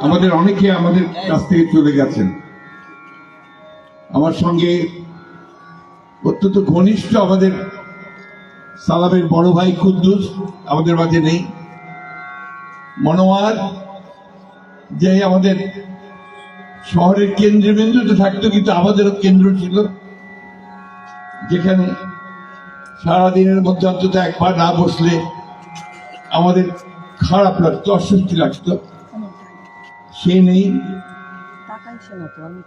আমাদের অনেকে আমাদের কাছ থেকে চলে গেছেন। আমার সঙ্গে অত্যন্ত ঘনিষ্ঠ আমাদের সালামের বড় ভাই কুদ্দুস আমাদের মাঝে নেই। মনোয়ার, যে আমাদের শহরের কেন্দ্রবিন্দুতে থাকতো, কিন্তু আমাদেরও কেন্দ্র ছিল। যেখানে সারাদিনের মধ্যে অন্তত একবার না বসলে আমাদের খারাপ লাগতো, অস্বস্তি লাগতো। সে নেই।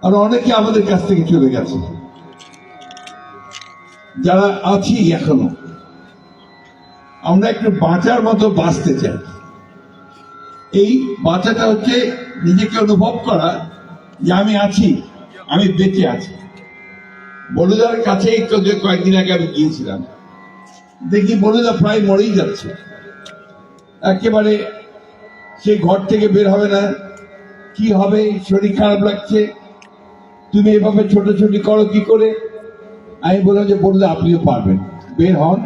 আর অনেকে আমাদের কাছ থেকে চলে গেছে। যারা আছি এখনও। আমরা একটু বাঁচার মতো বাঁচতে চাই। এই বাঁচাটা হচ্ছে নিজেকে অনুভব করা যে আমি আছি, আমি বেঁচে আছি। বলুদার কাছে একটু কয়েকদিন আগে আমি গিয়েছিলাম। দেখি বলুদা প্রায় মরেই যাচ্ছে। একেবারে সে ঘর থেকে বের হবে না। কি হবে? শরীর খারাপ লাগছে? তুমি এভাবে ছোটাছুটি করো কি করে? আমি বললাম যে, বললে আপনিও পারবেন। বের হন।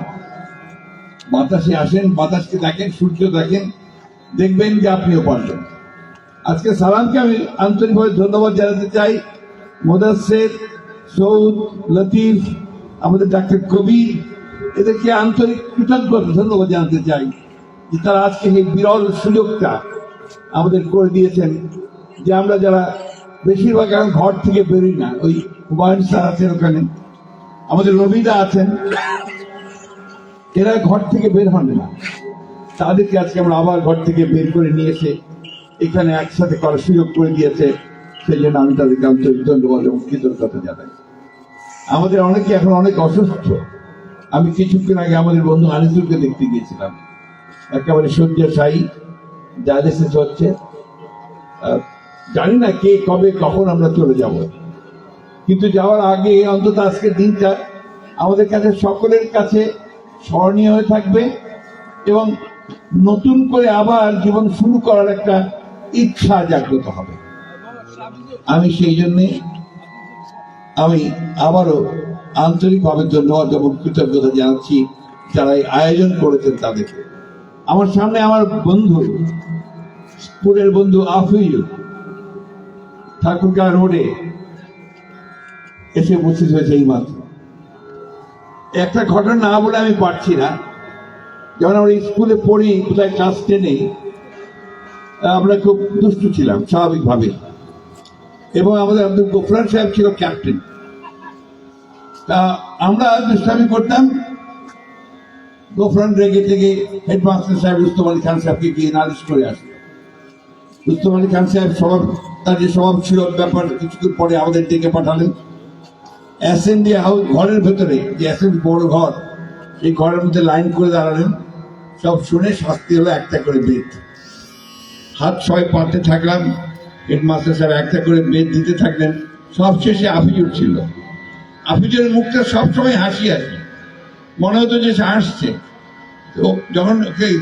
বাতাসে আসেন, বাতাসকে দেখেন, সূর্য দেখেন, দেখবেন যে আপনিও পারবেন। আজকে সালামকে আমি আন্তরিকভাবে ধন্যবাদ জানাতে চাই। মোদাসের, সৌদ, লতিফ, আমাদের ডাক্তার কবির এদেরকে আন্তরিক কৃতজ্ঞতা, ধন্যবাদ জানাতে চাই যে তারা আজকে এই বিরল সুযোগটা আমাদের করে দিয়েছেন। যে আমরা যারা বেশিরভাগ এখন ঘর থেকে বেরোই না। ওই হুমায়ুন স্যার আছেন ওখানে। আমাদের রবিদা আছেন। এরা ঘর থেকে বের হন না। তাদেরকে আজকে আমরা আবার ঘর থেকে বের করে নিয়ে এসে এখানে একসাথে করার সুযোগ করে দিয়েছে। সেই জন্য আমি তাদেরকে আন্তরিক ধন্যবাদ এবং কৃতজ্ঞতা জানাই। আমাদের অনেকে এখন অনেক অসুস্থ। আমি কিছুক্ষণ আগে আমাদের বন্ধু আনিসুলকে দেখতে গিয়েছিলাম। একেবারে শয্যাশায়ী। ডায়ালিসিস হচ্ছে। জানি না কে কবে, কখন আমরা চলে যাব। কিন্তু যাওয়ার আগে অন্তত আজকের দিনটা আমাদের কাছে, সকলের কাছে স্মরণীয় হয়ে থাকবে এবং নতুন করে আবার জীবন শুরু করার একটা ইচ্ছা জাগ্রত হবে। আমি সেই জন্যে আমি আবারও আন্তরিকভাবে ধন্যবাদ এবং কৃতজ্ঞতা জানাচ্ছি যারা আয়োজন করেছেন তাদেরকে। আমার সামনে আমার বন্ধু, স্কুলের বন্ধু আফিজুল ঠাকুরগাঁ রোডে এসে উপস্থিত হয়েছে এই মাত্র একটা ঘটনা না বলে আমি পারছি না। যখন আমরা স্কুলে পড়ি, কোথায় ক্লাস টেনে, আমরা খুব দুষ্টু ছিলাম, স্বাভাবিকভাবে। এবং আমাদের আব্দুল গোফরান সাহেব ছিল ক্যাপ্টেন তা আমরা দুষ্টামি করতাম। গোফরান রেগে থেকে হেডমাস্টার সাহেব রুস্তম খান সাহেবকে গিয়ে নালিশ করে আসলো রুস্তম আলী খান সাহেব স্বভাব তার যে স্বভাব ছিল ব্যাপার কিছুদিন পরে আমাদের ডেকে পাঠালেন। অ্যাসেম্বলি হাউস ঘরের ভেতরে, যে অ্যাসেম্বলি বড় ঘর, সেই ঘরের মধ্যে লাইন করে দাঁড়ালেন। সব শুনে শাস্তি হলো একটা করে বেদ। হাত ছয় পাতে থাকলাম, হেডমাস্টার সাহেব একটা করে বেদ দিতে থাকলেন। সব শেষে আফিজুর ছিল। আফিজুরের মুখটা সবসময় হাসি হাসি মনে হতো যে সে হাসছে। তো যখন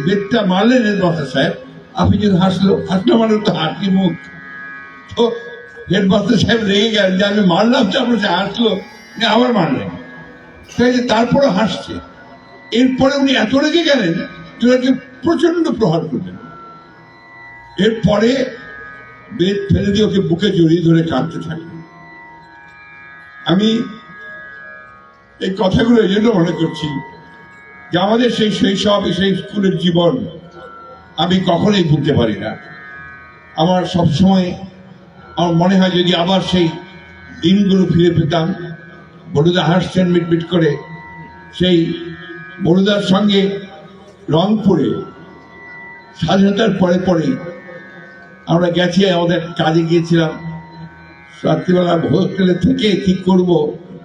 বেদটা মারলেন হেডমাস্টার সাহেব আফিজুর হাসলো হাসলো মানে তো হাসি মুখ। তো হেডমাস্টার সাহেব রেগে গেলেন যে আমি মারলাম তারপরে সে হাসলো। আবার মারলেন। সেই যে তারপরে হাসছে। এরপরে উনি এত রেগে গেলেন যে প্রচণ্ড প্রহার করলেন। এরপরে বেদ ফেলে দিয়ে ওকে বুকে জড়িয়ে ধরে কাঁদতে থাকলেন। আমি এই কথাগুলো এই জন্য মনে করছি যে আমাদের সেই শৈশব, সেই স্কুলের জীবন আমি কখনোই ভুলতে পারি না। আমার সবসময় আমার মনে হয় যদি আবার সেই দিনগুলো ফিরে পেতাম, বড়ুদা হাসছেন মিটমিট করে, সেই বড়ুদার সঙ্গে রংপুরে স্বাধীনতার পরে পরেই আমরা গেছি, আমাদের কাজে গিয়েছিলাম। রাত্রিবেলা হোস্টেলে থেকে ঠিক করব,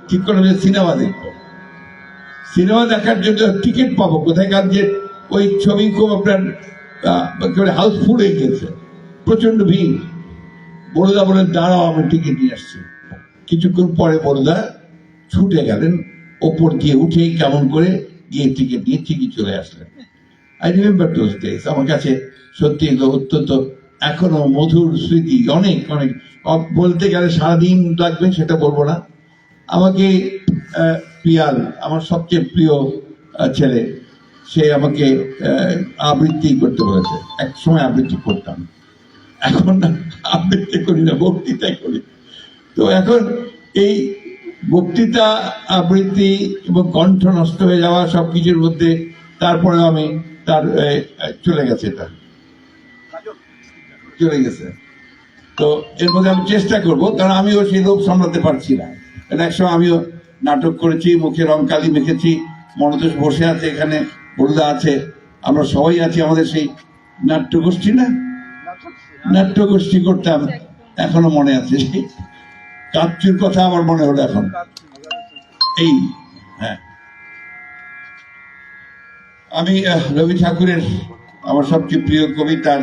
ঠিক করে সিনেমা দেখব। সিনেমা দেখার জন্য টিকিট পাবো, কোথায় কার যে ওই ছবি খুব আপনার হাউসফুল হয়ে গেছে প্রচণ্ড ভিড়। বড়দা বলেন দাঁড়াও, আমি টিকিট নিয়ে আসছি। কিছুক্ষণ পরে বড়দা ছুটে গেলেন, ওপর দিয়ে উঠে কেমন করে গিয়ে টিকিট নিয়ে ঠিকই চলে আসলেন। আই রিমেম্বার দোজ ডেজ আমার কাছে সত্যি অত্যন্ত, এখনও মধুর স্মৃতি, অনেক অনেক। বলতে গেলে সারাদিন লাগবে, সেটা বলব না। আমাকে পিয়াল, আমার সবচেয়ে প্রিয় ছেলে সে আমাকে আবৃত্তি করতে বলেছে। এক সময় আবৃত্তি করতাম। এখন আবৃত্তি করি না, বক্তৃতাই করি। তো এখন এই বক্তৃতা, আবৃত্তি এবং কণ্ঠ নষ্ট হয়ে যাওয়া সব কিছুর মধ্যে তারপরে আমি তার চলে গেছে এটা। চলে গেছে। তো এর মধ্যে আমি চেষ্টা করব, কারণ আমিও সেই লোভ সামলাতে পারছি না। কারণ একসময় আমিও নাটক করেছি, মুখে রং কালি মেখেছি মনোদোষ বসে আছে এখানে। বলদা আছে, আমরা সবাই আছি আমাদের সেই নাট্যগোষ্ঠী না? নাট্যগোষ্ঠী করতাম এখনও মনে আছে। সেই কাচ্চুর কথা আমার মনে হলো এখন। এই হ্যাঁ। আমি রবি ঠাকুরের আমার সবচেয়ে প্রিয় কবিতার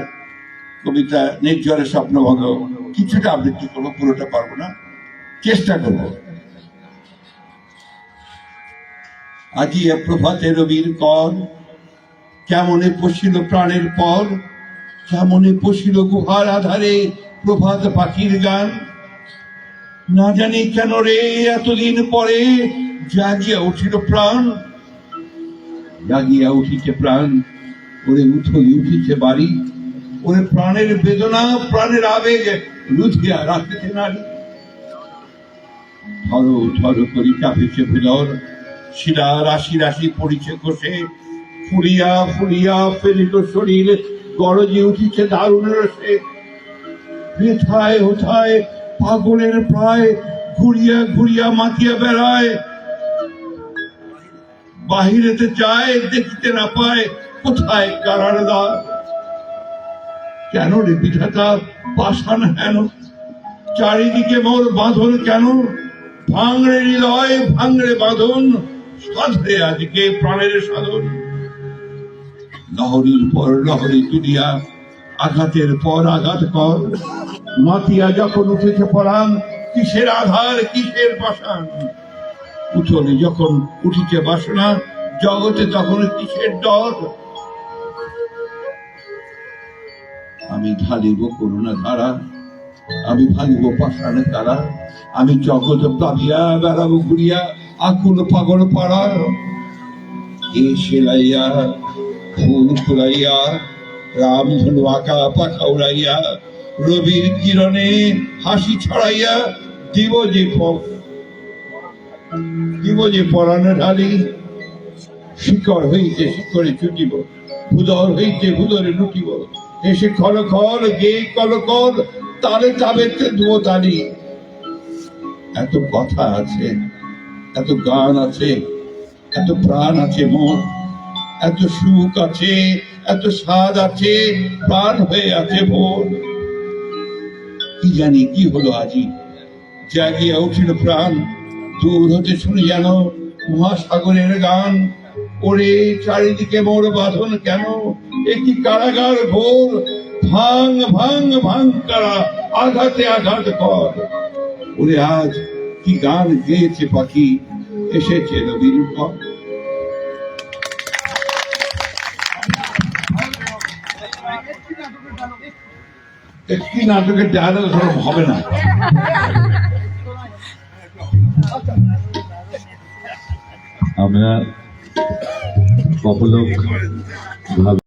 কবিতা নির্ঝরের স্বপ্নভঙ্গ কিছুটা আবৃত্তি করব, পুরোটা পারব না। চেষ্টা করব। আজি এ প্রভাতে রবির কর। কেমনে পশিল প্রাণের পর? কেমনে পশিল গুহার আধারে প্রভাত পাখির গান? না জানি কেন রে, এতদিন পরে জাগিয়া উঠিল প্রাণ। জাগিয়া উঠিছে প্রাণ, ওরে উঠলি উঠিছে বাড়ি। ওরে প্রাণের বেদনা, প্রাণের আবেগ লুধিয়া রাখতে নারী। ধরো ধরো করি কাঁপিছে ভুলর শিরা, রাশি রাশি পড়িছে কোষে ফুলিয়া ফুলিয়া ফেলিল শরীর, গরজে উঠিছে দারুণ রসে। হেথায় হোথায় পাগলের প্রায় ঘুরিয়া ঘুরিয়া মাতিয়া বেড়ায়। বাহিরেতে যায়, দেখিতে না পায়, কোথায় কারার দ্বার? কেন রে বিধাতা পাষাণ হেন? চারিদিকে মোর বাঁধন কেন? ভাঙড়ে হৃদয়, ভাঙড়ে বাঁধন। সাধরে আজকে প্রাণের সাধন। লহরীর পর লহরী তুলিয়া আঘাতের পর আঘাত কর। মাতিয়া যখন উঠেছে পরাণ, কিসের আধার, কিসের পাষাণ? উঠোনে যখন উঠিছে বাসনা, জগতে তখন কিসের ডর? আমি ঢালিব করুণা ধারা, আমি ভাঙিব পাষাণে তারা, আমি জগৎ প্লাবিয়া বেড়াবো ঘুরিয়া আকুল পাগল পাড়া এ সেলাইয়া ফুল রামধনু আঁকা পাখা উড়াইয়া, রবির কিরণে হাসি ছড়াইয়া, দিব যে দিব যে পরাণে ঢালি। শিকড় হইতে শিকড়ে ছুটিব ভুদর হইতে ভুদরে লুটিব। এসে খল খল গে কল কল, তালে তাবেতে দুও তালি। এত কথা আছে। এত গান আছে, এত প্রাণ আছে মোর এত সুখ আছে, এত স্বাদ আছে, প্রাণ হয়ে আছে ভোর কি জানি কি হলো আজি? জাগিয়া উঠিল প্রাণ, দূর হতে শুনি যেন মহাসাগরের গান। ওরে চারিদিকে মোর বাঁধন কেন? একটি কারাগার ঘোর, ভাঙ ভাঙ ভাঙ কারা আঘাতে আঘাত কর। ওরে আজ কি গান গেয়েছে পাখি? এসেছে রবির পর একটি নাটকের ডায়লগ হবে না। আমরা অপলোক ভাবে